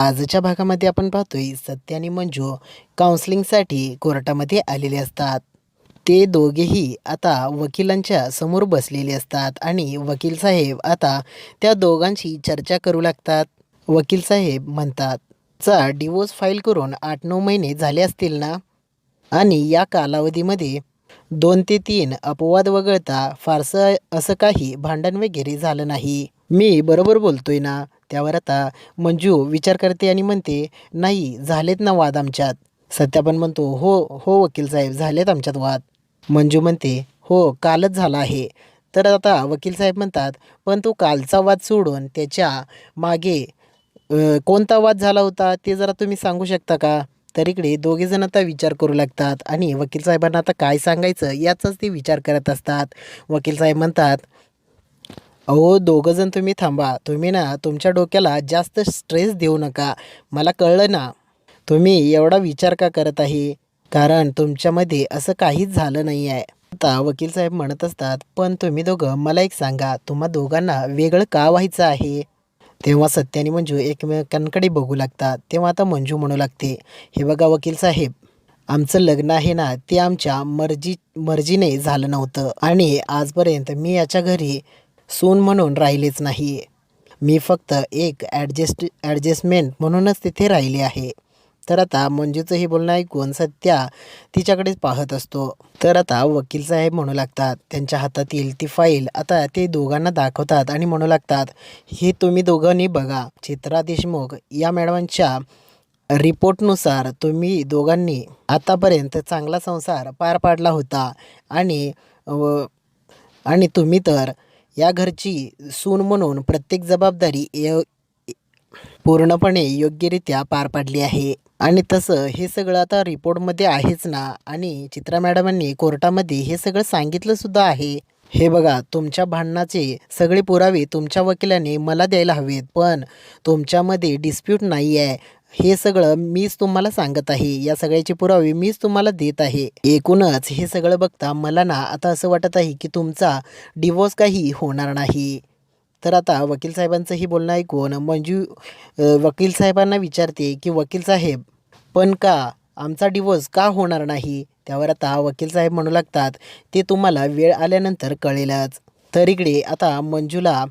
आजच्या भागामध्ये आपण पाहतोय सत्य आणि मंजू काउन्सिलिंगसाठी कोर्टामध्ये आलेले असतात. ते दोघेही आता वकिलांच्या समोर बसलेले असतात आणि वकील साहेब आता त्या दोघांशी चर्चा करू लागतात. वकील साहेब म्हणतात चा डिवोर्स फाईल करून आठ नऊ महिने झाले असतील ना? आणि या कालावधीमध्ये दोन ते तीन अपवाद वगळता फारसं असं काही भांडण वगैरे झालं नाही. मी बरोबर बोलतोय ना? त्यावर आता मंजू विचार करते आणि म्हणते नाही झालेत ना वाद आमच्यात. सत्या पण म्हणतो हो हो वकील साहेब झालेत आमच्यात वाद. मंजू म्हणते हो कालच झाला आहे. तर आता वकील साहेब म्हणतात पण तो कालचा वाद सोडून त्याच्यामागे कोणता वाद झाला होता ते जरा तुम्ही सांगू शकता का? तर इकडे दोघेजण आता विचार करू लागतात आणि वकील साहेबांना आता काय सांगायचं याचाच ते विचार करत असतात. वकील साहेब म्हणतात अहो दोघं जण तुम्ही थांबा. तुम्ही ना तुमच्या डोक्याला जास्त स्ट्रेस देऊ नका. मला कळलं ना. तुम्ही एवढा विचार का करत आहे? कारण तुमच्यामध्ये असं काहीच झालं नाही आहे आता वकील साहेब म्हणत असतात पण तुम्ही दोघं मला एक सांगा तुम्हा दोघांना वेगळं का व्हायचं आहे? तेव्हा सत्य आणि मंजू एकमेकांकडे बघू लागतात तेव्हा आता मंजू म्हणू लागते हे बघा वकील साहेब आमचं लग्न आहे ना ते आमच्या मर्जी मर्जीने झालं नव्हतं. आणि आजपर्यंत मी याच्या घरी सून म्हणून राहिलेच नाही मी फक्त एक ॲडजस्ट ॲडजस्टमेंट म्हणूनच तिथे राहिले आहे. तर आता मंजूचं हे बोलणं ऐकून सत्या तिच्याकडेच पाहत असतो. तर आता वकील साहेब म्हणू लागतात त्यांच्या हातातील ती फाईल आता ते दोघांना दाखवतात आणि म्हणू लागतात हे तुम्ही दोघांनी बघा चित्रा देशमुख या मॅडमांच्या रिपोर्टनुसार तुम्ही दोघांनी आतापर्यंत चांगला संसार पार पाडला होता आणि व आणि तुम्ही तर या घरची सून म्हणून प्रत्येक जबाबदारी य- पूर्णपणे योग्यरित्या पार पाडली आहे. आणि तसं हे सगळं आता रिपोर्टमध्ये आहेच ना? आणि चित्रा मॅडमांनी कोर्टामध्ये हे सगळं सांगितलं सुद्धा आहे. हे बघा तुमच्या भांडणाचे सगळे पुरावे तुमच्या वकिलाने मला द्यायला हवेत पण तुमच्यामध्ये डिस्प्यूट नाही आहे हे सगळं मीच तुम्हाला सांगत आहे. या सगळ्याचे पुरावे मीच तुम्हाला देत आहे. एकूणच हे सगळं बघता मला ना आता असं वाटत आहे की तुमचा डिवोर्स काही होणार नाही. तर आता वकील साहेबांचंही बोलणं ऐकून मंजू वकील साहेबांना विचारते की वकील साहेब पण का आमचा डिवोर्स का होणार नाही? त्यावर आता वकील साहेब म्हणू लागतात ते तुम्हाला वेळ आल्यानंतर कळेलच. तर इकडे आता मंजूला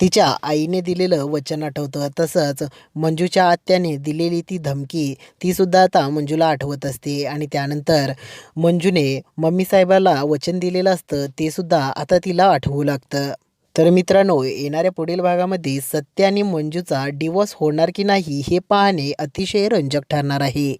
तिच्या आईने दिलेलं वचन आठवतं. तसंच मंजूच्या आत्याने दिलेली ती धमकी तीसुद्धा आता मंजूला आठवत असते. आणि त्यानंतर मंजूने मम्मी साहेबाला वचन दिलेलं असतं ते सुद्धा आता तिला आठवू लागतं. तर मित्रांनो येणाऱ्या पुढील भागामध्ये सत्य आणि मंजूचा डिवोर्स होणार की नाही हे पाहणे अतिशय रंजक ठरणार आहे.